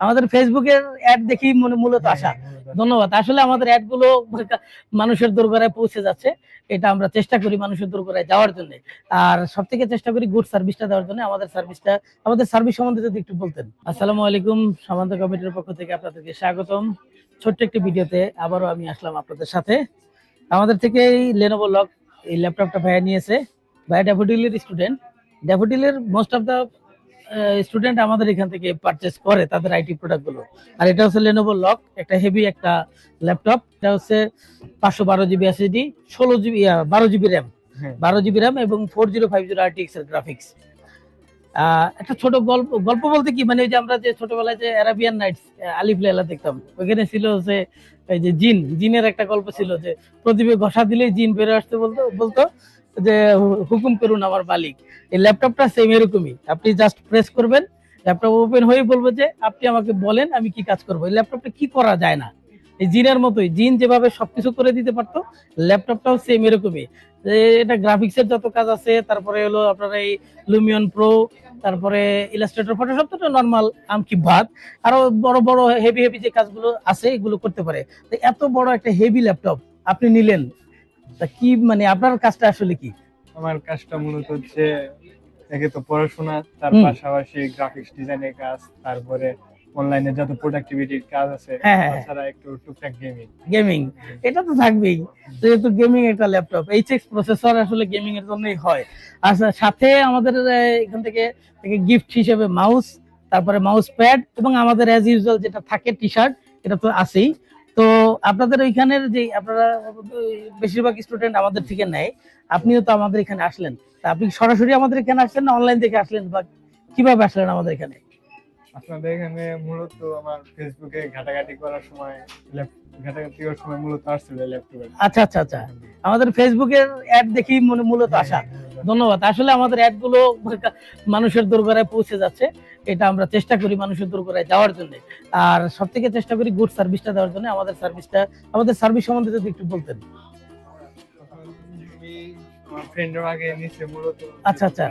আমাদের ফেসবুকের অ্যাড দেখি মনে- মূলত আসা ধন্যবাদ। আসলে আমাদের অ্যাডগুলো মানুষের দোরগোড়ায় পৌঁছে যাচ্ছে। এটা আমরা চেষ্টা করি মানুষের দোরগোড়ায় যাওয়ার জন্য। আর সব থেকে চেষ্টা করি গুড সার্ভিসটা দেওয়ার জন্য আমাদের সার্ভিসটা আমাদের সার্ভিস সম্বন্ধে যদি একটু বলতেন। আসসালামু আলাইকুম সামান্ত কমিটির পক্ষ থেকে আপনাদেরকে স্বাগতম। ছোট্ট একটি ভিডিওতে আবারও আমি আসলাম আপনাদের সাথে। আমাদের থেকে এই লেনোভো লক এই ল্যাপটপটা ভাইয়া নিয়েছে। ভাইয়া ড্যাফোডিলের স্টুডেন্ট ড্যাফোডিলের মোস্ট অফ দ্য স্টুডেন্ট আমাদের এখান থেকে পারচেস করে তাদের আইটি প্রোডাক্টগুলো। আর এটা হচ্ছে লেনোভো লক একটা হেভি একটা ল্যাপটপ এটা হচ্ছে পাঁচশো বারো জিবি এসএসডি ষোলো জিবি বারো জিবি র্যাম। বারো জিবি র্যাম এবং four zero five zero RTX এর গ্রাফিক্স একটা ছোট গল্প গল্প বলতে কি মানে ওই যে আমরা যে ছোটবেলায় যে অ্যারাবিয়ান নাইটস আলিফ লাইলা দেখতাম। ওইখানে ছিল যে এই যে জিন জিনের একটা গল্প ছিল যে প্রদীপে ঘষা দিলেই জিন বেরো আসতে বলতো বলতো। যে হুকুম করুন আমার মালিক। এই ল্যাপটপটা সেম এরকমই। আপনি জাস্ট প্রেস করবেন, ল্যাপটপ ওপেন হয়ে বলব যে, আপনি আমাকে বলেন আমি কি কাজ করব। এই ল্যাপটপটা কি করা যায় না? এই জিনের মতোই, জিন যেভাবে সবকিছু করে দিতে পারতো, ল্যাপটপটাও সেম এরকমই। এটা গ্রাফিক্সের যত কাজ আছে, তারপরে হলো আপনার এই লুমিয়ন প্রো তারপরে ইলাস্ট্রেটর ফটোশপ তো নর্মাল আমকি ভাত আরও বড় বড় হেভি হেভি যে কাজগুলো আছে, এগুলো করতে পারে। এত বড় একটা হেভি ল্যাপটপ আপনি নিলেন তা কি মানে আপনার কাজটা আসলে কি? আমার কাজটা মূলত হচ্ছে একে তো পড়াশোনা তার পাশাপাশি গ্রাফিক্স ডিজাইনের কাজ তারপরে অনলাইনে যত প্রোডাক্টিভিটির কাজ আছে হ্যাঁ, হ্যাঁ, হ্যাঁ। তাছাড়া একটু টুকটাক গেমিং গেমিং এটা তো থাকবেই। যেহেতু গেমিং একটা ল্যাপটপ এইচএক্স প্রসেসর আসলে গেমিং এর জন্যই হয়। আর সাথে আমাদের এখান থেকে গিফট হিসেবে মাউস তারপরে মাউস প্যাড এবং আমাদের অ্যাজ ইউজুয়াল যেটা থাকে টি শার্ট এটা তো আছেই। তো আপনাদের ওইখানের যে আপনারা বেশিরভাগ স্টুডেন্ট আমাদের থেকে নেয় আপনিও তো আমাদের এখানে আসলেন। তা আপনি সরাসরি আমাদের এখানে আসলেন না অনলাইন থেকে আসলেন বা কীভাবে আসলেন আমাদের এখানে? আপনাদের এখানে মূলত আমার ফেসবুকে ঘাটাঘাটি করার সময় ঘাটাঘাটি করার সময় মূলত আসছিল ল্যাপটপে আচ্ছা আচ্ছা আচ্ছা। আমাদের ফেসবুকের অ্যাড দেখি মনে- মূলত আসা। ধন্যবাদ। আসলে আমাদের অ্যাডগুলো মানুষের দোরগোড়ায় পৌঁছে যাচ্ছে। এটা আমরা চেষ্টা করি মানুষের দোরগোড়ায় যাওয়ার জন্য। আর সব থেকে চেষ্টা করি গুড সার্ভিসটা দেওয়ার জন্য আমাদের সার্ভিসটা আমাদের সার্ভিস সম্বন্ধে যদি একটু বলতেন। আচ্ছা, আচ্ছা।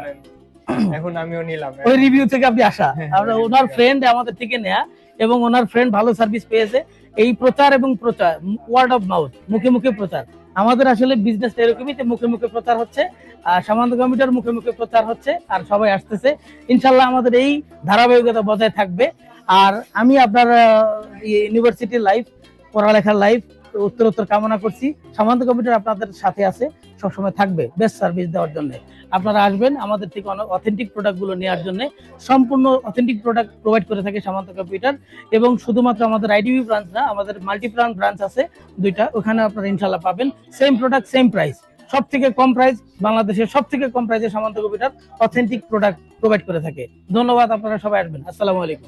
এখন আমিও নিলাম। ওই রিভিউ থেকে আপনি আসা। হ্যাঁ, আমরা ওনার ফ্রেন্ড আমাদের থেকে নেয়া। এবং ওনার ফ্রেন্ড ভালো সার্ভিস পেয়েছে। এই প্রচার এবং প্রচার ওয়ার্ড অফ মাউথ মুখে মুখে প্রচার। আমাদের আসলে বিজনেস এরকমই মুখে মুখে প্রচার হচ্ছে, আর সামান্ত কমিটার মুখে মুখে প্রচার হচ্ছে, আর সবাই আসতেছে। ইনশাল্লাহ আমাদের এই ধারাবাহিকতা বজায় থাকবে। আর আমি আপনার ইউনিভার্সিটি লাইফ পড়ালেখার লাইফ উত্তরোত্তর কামনা করছি। সামান্ত কমিটার আপনাদের সাথে আছে, সবসময় থাকবে বেস্ট সার্ভিস দেওয়ার জন্য। আপনারা আসবেন আমাদের থেকে অনেক অথেন্টিক প্রোডাক্টগুলো নেওয়ার জন্য। সম্পূর্ণ অথেন্টিক প্রোডাক্ট প্রোভাইড করে থাকে সামান্ত কম্পিউটার। এবং শুধুমাত্র আমাদের আইডিবি ব্রাঞ্চ না, আমাদের মাল্টিপ্লান ব্রাঞ্চ আছে দুইটা। ওখানে আপনারা ইনশাল্লাহ পাবেন। সেম প্রোডাক্ট সেম প্রাইস সব থেকে কম প্রাইস বাংলাদেশের সব থেকে কম প্রাইসে Samanta computer authentic product provide করে থাকে। ধন্যবাদ, আপনারা সবাই আসবেন। আসসালামু আলাইকুম।